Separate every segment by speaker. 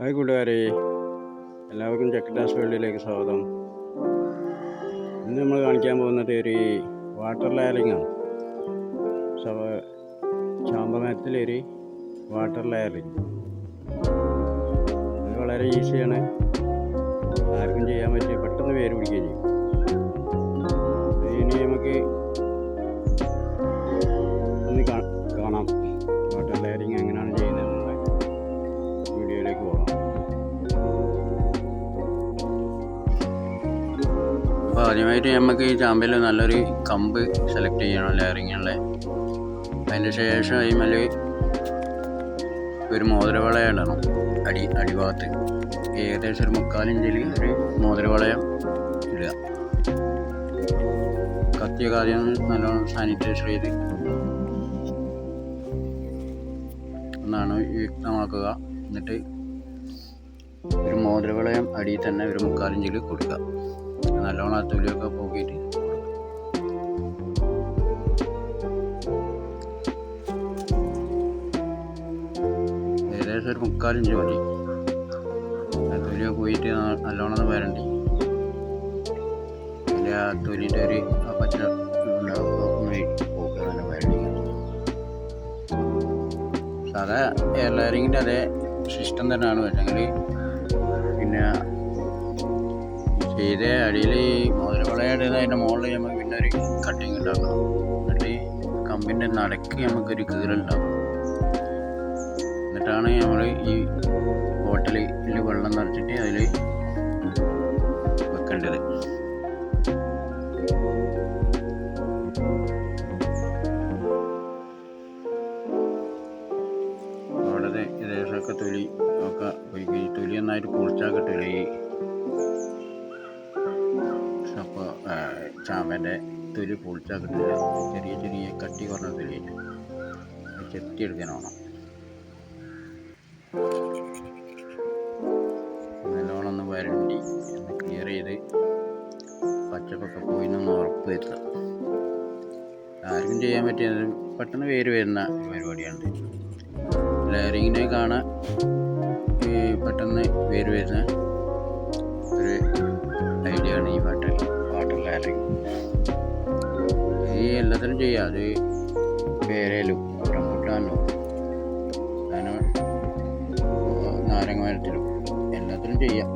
Speaker 1: Hi കൂട്ടുകാരെ. എല്ലാവർക്കും check dance വേൾഡിലേക്ക് സ്വാഗതം. ഇന്ന് നമ്മൾ കാണിക്കാൻ പോകുന്നത് ഒരു വാട്ടർ ലെയറിംഗ് ആണ്. ചാമ്പമരത്തിലൊരു വാട്ടർ ലെയറിംഗ്. അത് വളരെ ഈസിയാണ്. ആർക്കും ചെയ്യാൻ പറ്റിയ പെട്ടെന്ന് പേര് പിടിക്കുകയും ചെയ്യും. ഇനി നമുക്ക് കാണാം. വാട്ടർ ലെയറിംഗ് എങ്ങനെയാണ് ആദ്യമായിട്ട് നമുക്ക് ഈ ചാമ്പിൽ നല്ലൊരു കമ്പ് സെലക്ട് ചെയ്യണം ലെയറിങ്ങുള്ള അതിന് ശേഷം അതിമേൽ ഒരു മോതിരവളയം ഇടണം അടി അടിഭാഗത്ത്. ഏകദേശം ഒരു മുക്കാലിഞ്ചിൽ ഒരു മോതിരവളയം ഇടുക. കത്തിയൊക്കെ ആദ്യം നല്ലോണം സാനിറ്റൈസർ ചെയ്ത് ഒന്നാണ് വ്യക്തമാക്കുക. എന്നിട്ട് ഒരു മോതിരവളയം അടിയിൽ തന്നെ ഒരു മുക്കാലിഞ്ചിൽ കൊടുക്കുക. നല്ലോണം ആ തൊലിയൊക്കെ പോക്കിയിട്ട് ഏകദേശം ഒരു മുക്കാലിഞ്ച് മതി ആ തൊലിയൊക്കെ പോയിട്ട് നല്ലോണം വരണ്ടി. അതിന്റെ ആ തൊലിന്റെ ഒരു ആ പച്ച സാധാ എയർ അതേ സിസ്റ്റം തന്നെയാണ് വരുന്നത്. പിന്നെ ചെയ്ത അടിയിൽ മോതിരവളയുടെ അതിന്റെ മുകളിൽ നമുക്ക് പിന്നെ ഒരു കട്ടിങ് ഉണ്ടാക്കണം എന്നിട്ട് കമ്പിന്റെ നടക്ക് നമുക്കൊരു കീറുണ്ടാകും എന്നിട്ടാണ് നമ്മൾ ഈ ബോട്ടിലിൽ വെള്ളം നിറച്ചിട്ട് അതിൽ വെക്കേണ്ടത്. വളരെ ഏകദേശമൊക്കെ തൊലി ഒക്കെ തൊലി നന്നായിട്ട് പൊളിച്ചാക്കട്ടില്ല ഈ അപ്പോൾ ചാമ്പന്റെ തൊലി പൊളിച്ചാക്കട്ടില്ല ചെറിയ ചെറിയ കട്ടി കുറഞ്ഞ തൊലി ചെത്തിയെടുക്കാനാണ് നല്ലോണം ഒന്ന് വരണ്ടി. ഒന്ന് ക്ലിയർ ചെയ്ത് പച്ചപ്പൊക്കെ പോയി എന്നൊന്ന് ഉറപ്പ് വരുത്തുക ആർക്കും ചെയ്യാൻ പറ്റിയത് പെട്ടെന്ന് പേര് വരുന്ന പരിപാടിയാണ് ലെയറിങ്ങിനെ കാണാൻ പെട്ടെന്ന് പേര് വരുന്ന ഒരു ഐഡിയ ആണ് ഈ വാട്ടർ ഈ ചെയ്യുക ചെയ്യാം. അത് പേരയിലും റംബുട്ടാനിലും അങ്ങനെ നാരങ്ങ മരത്തിലും എല്ലാത്തിനും ചെയ്യാം.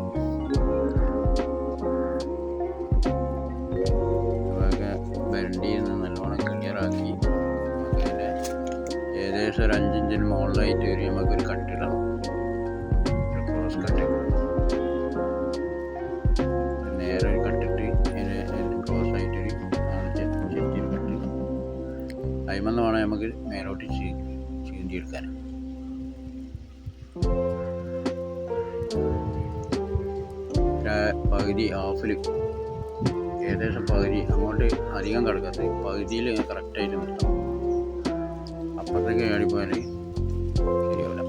Speaker 1: ഏകദേശം ഒരു അഞ്ചിഞ്ചിന് മുകളിലായിട്ട് ഒരു നമുക്കൊരു കട്ടിടണം ഒരു പകുതി ഹാഫിൽ ഏകദേശം പകുതി അങ്ങോട്ട് അധികം കിടക്കാത്ത പകുതിയിൽ കറക്റ്റായിട്ട് നിർത്തണം അപ്പോഴത്തേക്ക് ചാടിപ്പോയാൽ ശരിയാവില്ല.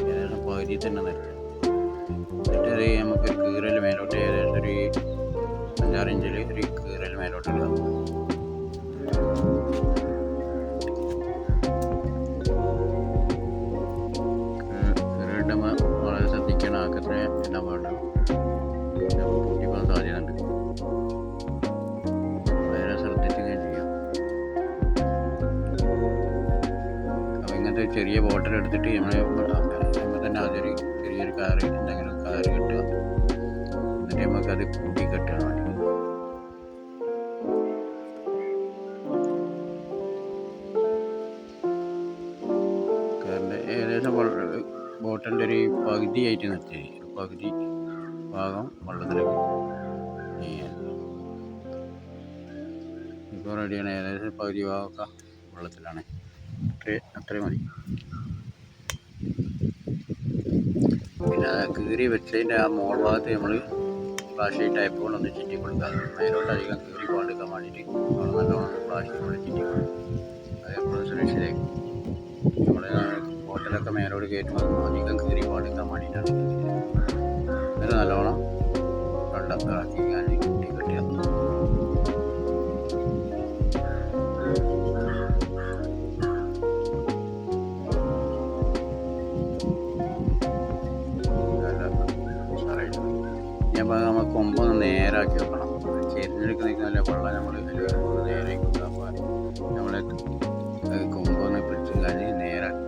Speaker 1: ഏകദേശം പകുതി തന്നെ നിർത്തും എന്നിട്ട് നമുക്ക് കീറൽ ഇങ്ങനത്തെ ചെറിയ ബോട്ടിൽ എടുത്തിട്ട് നമ്മൾ നമ്മൾ തന്നെ അതൊരു ചെറിയൊരു കാറ് എന്തെങ്കിലും കാറ് കെട്ടുക എന്നിട്ട് നമുക്കത് കൂട്ടി കെട്ടാൻ വേണ്ടി കാറിന്റെ ഏകദേശം ബോട്ടിന്റെ ഒരു പകുതിയായിട്ട് നിർത്തി. പകുതി ഭാഗം വെള്ളത്തിലേക്ക് ഇപ്പോൾ റെഡിയാണ് ഏകദേശം പകുതി ഭാഗമൊക്കെ വെള്ളത്തിലാണ്. അത്രേ അത്രയും മതി. പിന്നെ കീറി വെച്ചതിന്റെ ആ മോൾ ഭാഗത്ത് നമ്മൾ പ്ലാസ്റ്റിക് ടൈപ്പ് കൊണ്ടൊന്ന് ചുറ്റി കൊടുക്കാം. മേലോട്ട് അധികം കീറി പോകാണ്ടിരിക്കാൻ വേണ്ടിയിട്ട് അവിടെ നല്ലോണം ഫ്ലാഷ് കൊണ്ട് ചുറ്റി കൊടുക്കും. അത് എപ്പോഴും സുരക്ഷിതമായി നമ്മൾ ഹോട്ടലൊക്കെ മേലോട്ട് കയറ്റുമ്പോൾ അധികം കീറി പോകാണ്ടിരിക്കാൻ വേണ്ടിയിട്ടാണ്. എന്നിട്ട് നല്ലോണം വെള്ളം ഭാഗം ഒന്ന് നേരാക്കി വെക്കണം. ചെരിഞ്ഞെടുക്കുന്നതിനല്ല വെള്ളം നമ്മൾ നേരെ നമ്മളെ കൊമ്പൊന്ന് പിടിച്ചും കഴിഞ്ഞ് നേരാക്കി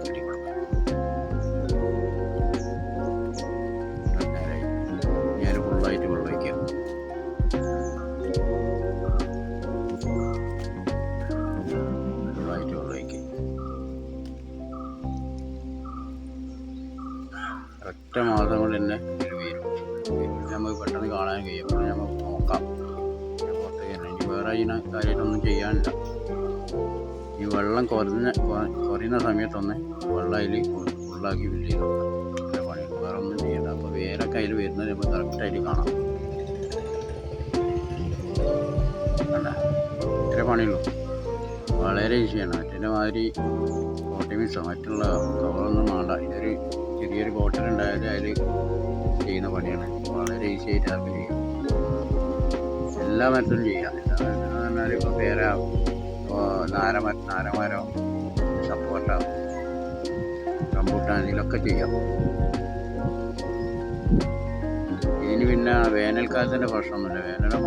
Speaker 1: ഒറ്റ മാസം കൊണ്ട് തന്നെ നമുക്ക് പെട്ടെന്ന് കാണാൻ കഴിയും. അപ്പോൾ നമുക്ക് നോക്കാം. ഇനി വേറെ ഇതിനെ കാര്യമായിട്ടൊന്നും ചെയ്യാനില്ല. ഈ വെള്ളം കുറഞ്ഞ കുറ- കുറയുന്ന സമയത്തൊന്ന് വെള്ളം അതിൽ ഫുള്ളാക്കി ഫില്ല് ചെയ്ത് പണി. വേറെ ഒന്നും ചെയ്യണ്ട. അപ്പോൾ വേരൊക്കെ അതിൽ വരുന്നത് നമുക്ക് കറക്റ്റായിട്ട് കാണാം. അല്ല ഇത്ര പണിയുള്ളൂ. വളരെ ഈസിയാണ് മറ്റേ മാതിരി ഓട്ടോമിക്സോ മറ്റുള്ള കവറൊന്നും വേണ്ട. ഇതൊരു ചെറിയൊരു ബോട്ടിൽ ഉണ്ടായാൽ അതിൽ ചെയ്യുന്ന പണിയാണ്. വളരെ ഈസി ആയിട്ട് ആർക്കും ചെയ്യും. എല്ലാ മരത്തിലും ചെയ്യാം. എല്ലാ മരത്തിലും പറഞ്ഞാൽ ഇപ്പോൾ പേര ഇപ്പോൾ നാരമ നാരമരം സപ്പോർട്ട റംബൂട്ടാൻ ഇതിലൊക്കെ ചെയ്യാം. ഇതിന് പിന്നെ വേനൽക്കാലത്തിന്റെ പ്രശ്നമൊന്നുമില്ല. വേനൽ